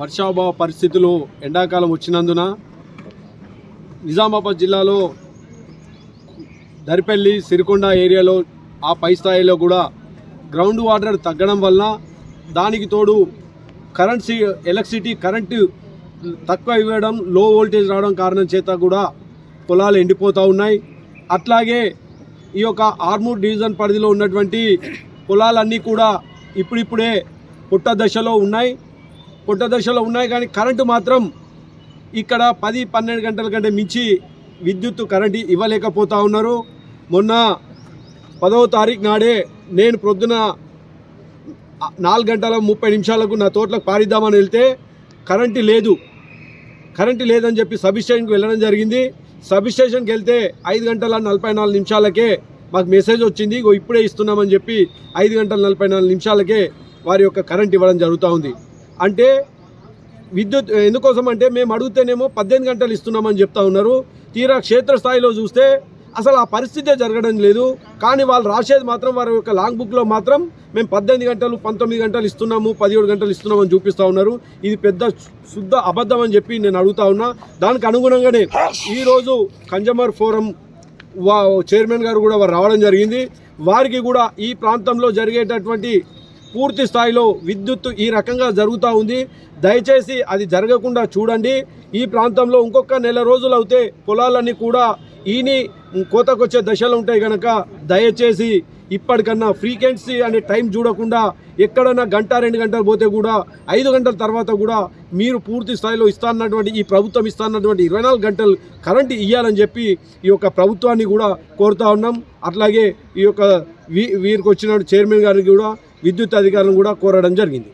వర్షాభావ పరిస్థితులు ఎండాకాలం వచ్చినందున నిజామాబాద్ జిల్లాలో దరిపల్లి సిరికొండ ఏరియాలో ఆ పై స్థాయిలో కూడా గ్రౌండ్ వాటర్ తగ్గడం వలన దానికి తోడు కరెంట్ సి ఎలక్ట్రిసిటీ కరెంటు తక్కువ ఇవ్వడం లో వోల్టేజ్ రావడం కారణం చేత కూడా పొలాలు ఎండిపోతూ ఉన్నాయి. అట్లాగే ఈ యొక్క ఆర్మూర్ డివిజన్ పరిధిలో ఉన్నటువంటి పొలాలన్నీ కూడా ఇప్పుడిప్పుడే పుట్ట దశలో ఉన్నాయి. పుట్ట దశలో ఉన్నాయి కానీ కరెంటు మాత్రం ఇక్కడ పది పన్నెండు గంటల కంటే మించి విద్యుత్ కరెంటు ఇవ్వలేకపోతా ఉన్నారు. మొన్న పదవ తారీఖు నాడే నేను ప్రొద్దున నాలుగు గంటల ముప్పై నిమిషాలకు నా తోటలకు పారిద్దామని వెళ్తే కరెంటు లేదు. కరెంటు లేదని చెప్పి సబ్ స్టేషన్కి వెళ్ళడం జరిగింది. సబ్ స్టేషన్కి వెళ్తే ఐదు గంటల నలభై నాలుగు నిమిషాలకే మాకు మెసేజ్ వచ్చింది. ఇగో ఇప్పుడే ఇస్తున్నామని చెప్పి ఐదు గంటల నలభై నాలుగు నిమిషాలకే వారి యొక్క కరెంట్ ఇవ్వడం జరుగుతూ ఉంది. అంటే విద్యుత్ ఎందుకోసం అంటే మేము అడిగితేనేమో పద్దెనిమిది గంటలు ఇస్తున్నామని చెప్తా ఉన్నారు. తీరా క్షేత్రస్థాయిలో చూస్తే అసలు ఆ పరిస్థితే జరగడం లేదు. కానీ వాళ్ళు రాసేది మాత్రం వారి యొక్క లాంగ్ బుక్లో మాత్రం మేము పద్దెనిమిది గంటలు పంతొమ్మిది గంటలు ఇస్తున్నాము పదిహేడు గంటలు ఇస్తున్నామని చూపిస్తూ ఉన్నారు. ఇది పెద్ద శుద్ధ అబద్ధం అని చెప్పి నేను అడుగుతా ఉన్నా. దానికి అనుగుణంగానే ఈరోజు కన్జూమర్ ఫోరం వా చైర్మన్ గారు కూడా వారు రావడం జరిగింది. వారికి కూడా ఈ ప్రాంతంలో జరిగేటటువంటి పూర్తి స్థాయిలో విద్యుత్ ఈ రకంగా జరుగుతూ ఉంది. దయచేసి అది జరగకుండా చూడండి. ఈ ప్రాంతంలో ఇంకొక నెల రోజులు అవుతే పొలాలన్నీ కూడా ఈని కోతకొచ్చే దశలు ఉంటాయి కనుక దయచేసి ఇప్పటికన్నా ఫ్రీక్వెన్సీ అనే టైం చూడకుండా ఎక్కడన్నా గంట రెండు గంటలు పోతే కూడా ఐదు గంటల తర్వాత కూడా మీరు పూర్తి స్థాయిలో ఇస్తానన్నటువంటి ఈ ప్రభుత్వం ఇస్తానన్నటువంటి ఇరవై నాలుగు గంటలు కరెంటు ఇవ్వాలని చెప్పి ఈ యొక్క ప్రభుత్వాన్ని కూడా కోరుతా ఉన్నాం. అట్లాగే ఈ యొక్క వీ వీరికి వచ్చిన చైర్మన్ గారికి కూడా విద్యుత్ అధికారులను కూడా కోరడం జరిగింది.